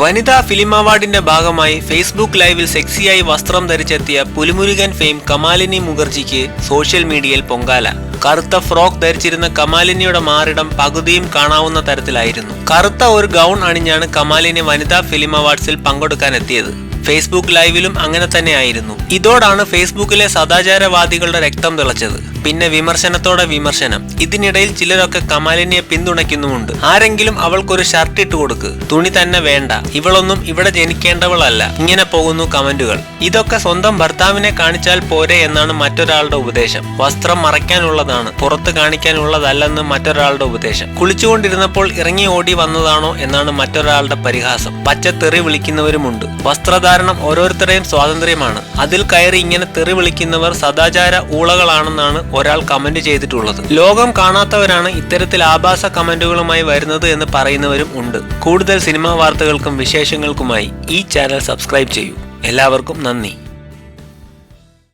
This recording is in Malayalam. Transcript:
വനിതാ ഫിലിം അവാർഡിന്റെ ഭാഗമായി ഫേസ്ബുക്ക് ലൈവിൽ സെക്സിയായി വസ്ത്രം ധരിച്ചെത്തിയ പുലിമുരുകൻ ഫെയിം കമാലിനി മുഖർജിക്ക് സോഷ്യൽ മീഡിയയിൽ പൊങ്കാല. കറുത്ത ഫ്രോക്ക് ധരിച്ചിരുന്ന കമാലിനിയുടെ മാറിടം പകുതിയും കാണാവുന്ന തരത്തിലായിരുന്നു. കറുത്ത ഒരു ഗൗൺ അണിഞ്ഞാണ് കമാലിനി വനിതാ ഫിലിം അവാർഡ്സിൽ പങ്കെടുക്കാനെത്തിയത്. ഫേസ്ബുക്ക് ലൈവിലും അങ്ങനെ തന്നെയായിരുന്നു. ഇതോടാണ് ഫേസ്ബുക്കിലെ സദാചാരവാദികളുടെ രക്തം തിളച്ചത്. പിന്നെ വിമർശനത്തോടെ വിമർശനം. ഇതിനിടയിൽ ചിലരൊക്കെ കമാലിനിയെ പിന്തുണയ്ക്കുന്നുമുണ്ട്. ആരെങ്കിലും അവൾക്കൊരു ഷർട്ട് ഇട്ട് കൊടുക്ക്. തുണി തന്നെ വേണ്ട. ഇവളൊന്നും ഇവിടെ ജനിക്കേണ്ടവളല്ല. ഇങ്ങനെ പോകുന്നു കമന്റുകൾ. ഇതൊക്കെ സ്വന്തം ഭർത്താവിനെ കാണിച്ചാൽ പോരെ എന്നാണ് മറ്റൊരാളുടെ ഉപദേശം. വസ്ത്രം മറയ്ക്കാനുള്ളതാണ്. പുറത്ത് കാണിക്കാനുള്ളതല്ലെന്ന് മറ്റൊരാളുടെ ഉപദേശം. കുളിച്ചുകൊണ്ടിരുന്നപ്പോൾ ഇറങ്ങി ഓടി വന്നതാണോ എന്നാണ് മറ്റൊരാളുടെ പരിഹാസം. പച്ചത്തെറി വിളിക്കുന്നവരുമുണ്ട്. വസ്ത്രധാരണം ഓരോരുത്തരുടെയും സ്വാതന്ത്ര്യമാണ്. അതിൽ കയറി ഇങ്ങനെ തെറി വിളിക്കുന്നവർ സദാചാര ഊളകളാണെന്നാണ് ഒരാൾ കമന്റ് ചെയ്തിട്ടുള്ളത്. ലോകം കാണാത്തവരാണ് ഇത്തരത്തിൽ ആഭാസ കമന്റുകളുമായി വരുന്നത് എന്ന് പറയുന്നവരും ഉണ്ട്. കൂടുതൽ സിനിമാ വാർത്തകൾക്കും വിശേഷങ്ങൾക്കുമായി ഈ ചാനൽ സബ്സ്ക്രൈബ് ചെയ്യൂ. എല്ലാവർക്കും നന്ദി.